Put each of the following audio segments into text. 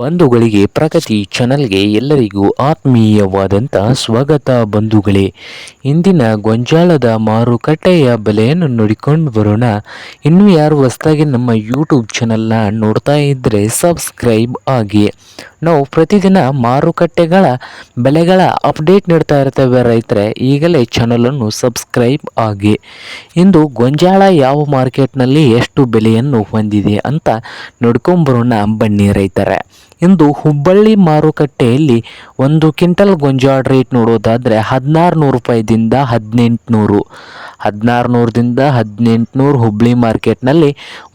ಬಂಧುಗಳಿಗೆ ಪ್ರಗತಿ ಚಾನಲ್ಗೆ ಎಲ್ಲರಿಗೂ ಆತ್ಮೀಯವಾದಂಥ ಸ್ವಾಗತ ಬಂಧುಗಳೇ. ಇಂದಿನ ಗೊಂಜಾಳದ ಮಾರುಕಟ್ಟೆಯ ಬೆಲೆಯನ್ನು ನೋಡಿಕೊಂಡು ಬರೋಣ. ಇನ್ನು ಯಾರು ಹೊಸದಾಗಿ ನಮ್ಮ ಯೂಟ್ಯೂಬ್ ಚಾನಲ್ನ ನೋಡ್ತಾ ಇದ್ದರೆ ಸಬ್ಸ್ಕ್ರೈಬ್ ಆಗಿ. ನಾವು ಪ್ರತಿದಿನ ಮಾರುಕಟ್ಟೆಗಳ ಬೆಲೆಗಳ ಅಪ್ಡೇಟ್ ನೀಡ್ತಾ ಇರ್ತೇವೆ ರೈತರೆ, ಈಗಲೇ ಚಾನಲನ್ನು ಸಬ್ಸ್ಕ್ರೈಬ್ ಆಗಿ. ಇಂದು ಗೊಂಜಾಳ ಯಾವ ಮಾರ್ಕೆಟ್ನಲ್ಲಿ ಎಷ್ಟು ಬೆಲೆಯನ್ನು ಹೊಂದಿದೆ ಅಂತ ನೋಡ್ಕೊಂಬರೋಣ ಬನ್ನಿ ರೈತರೆ. ಇಂದು ಹುಬ್ಬಳ್ಳಿ ಮಾರುಕಟ್ಟೆಯಲ್ಲಿ ಒಂದು ಕ್ವಿಂಟಲ್ ಗೊಂಜಾಳ ರೇಟ್ ನೋಡೋದಾದರೆ ಹದಿನಾರು ನೂರು ರೂಪಾಯಿದಿಂದ ಹದಿನೆಂಟುನೂರು. ಹದಿನಾರು ನೂರದಿಂದ ಹದಿನೆಂಟುನೂರು ಹುಬ್ಬಳ್ಳಿ ಮಾರ್ಕೆಟ್ನಲ್ಲಿ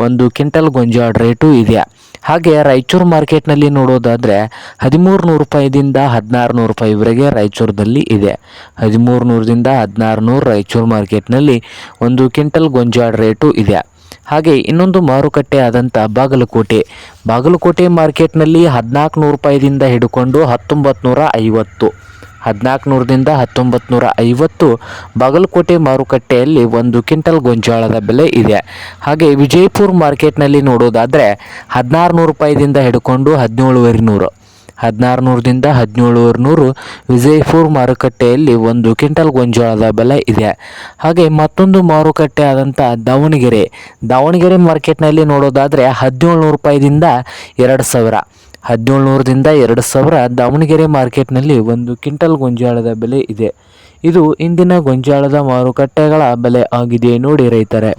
ಒಂದು ಕ್ವಿಂಟಲ್ ಗೊಂಜಾಳ ರೇಟು ಇದೆ. ಹಾಗೆ ರಾಯಚೂರು ಮಾರ್ಕೆಟ್ನಲ್ಲಿ ನೋಡೋದಾದರೆ ಹದಿಮೂರು ನೂರು ರೂಪಾಯಿದಿಂದ ಹದಿನಾರು ನೂರು ರೂಪಾಯಿವರೆಗೆ ರಾಯಚೂರದಲ್ಲಿ ಇದೆ. ಹದಿಮೂರು ನೂರರಿಂದ ಹದಿನಾರು ನೂರು ರಾಯಚೂರು ಮಾರ್ಕೆಟ್ನಲ್ಲಿ ಒಂದು ಕ್ವಿಂಟಲ್ ಗೊಂಜಾಳ ರೇಟು ಇದೆ. ಹಾಗೆ ಇನ್ನೊಂದು ಮಾರುಕಟ್ಟೆ ಆದಂಥ ಬಾಗಲಕೋಟೆ. ಬಾಗಲಕೋಟೆ ಮಾರ್ಕೆಟ್ನಲ್ಲಿ ಹದಿನಾಲ್ಕು ನೂರು ರೂಪಾಯಿದಿಂದ ಹಿಡ್ಕೊಂಡು ಹತ್ತೊಂಬತ್ತು ಐವತ್ತು. ಹದಿನಾಲ್ಕು ನೂರದಿಂದ ಹತ್ತೊಂಬತ್ತು ನೂರ ಐವತ್ತು ಬಾಗಲಕೋಟೆ ಮಾರುಕಟ್ಟೆಯಲ್ಲಿ ಒಂದು ಕ್ವಿಂಟಲ್ ಗೊಂಜಾಳದ ಬೆಲೆ ಇದೆ. ಹಾಗೆ ವಿಜಯಪುರ ಮಾರ್ಕೆಟ್ನಲ್ಲಿ ನೋಡೋದಾದರೆ ಹದಿನಾರು ನೂರು ರೂಪಾಯಿದಿಂದ ಹಿಡ್ಕೊಂಡು ಹದಿನೇಳುವರೆ ನೂರು. ಹದಿನಾರು ನೂರದಿಂದ ಹದಿನೇಳುವರೆ ನೂರು ವಿಜಯಪುರ ಮಾರುಕಟ್ಟೆಯಲ್ಲಿ ಒಂದು ಕ್ವಿಂಟಲ್ ಗೊಂಜಾಳದ ಬೆಲೆ ಇದೆ. ಹಾಗೆ ಮತ್ತೊಂದು ಮಾರುಕಟ್ಟೆ ಆದಂಥ ದಾವಣಗೆರೆ. ದಾವಣಗೆರೆ ಮಾರ್ಕೆಟ್ನಲ್ಲಿ ನೋಡೋದಾದರೆ ಹದಿನೇಳು ನೂರು ರೂಪಾಯಿದಿಂದ ಎರಡು ಸಾವಿರ. ಹದಿನೇಳು ನೂರರಿಂದ ಎರಡು ಸಾವಿರ ದಾವಣಗೆರೆ ಮಾರ್ಕೆಟ್ನಲ್ಲಿ ಒಂದು ಕ್ವಿಂಟಲ್ ಗೊಂಜಾಳದ ಬೆಲೆ ಇದೆ. ಇದು ಇಂದಿನ ಗೊಂಜಾಳದ ಮಾರುಕಟ್ಟೆಗಳ ಬೆಲೆ ಆಗಿದೆ, ನೋಡಿ ರೈತರೆ.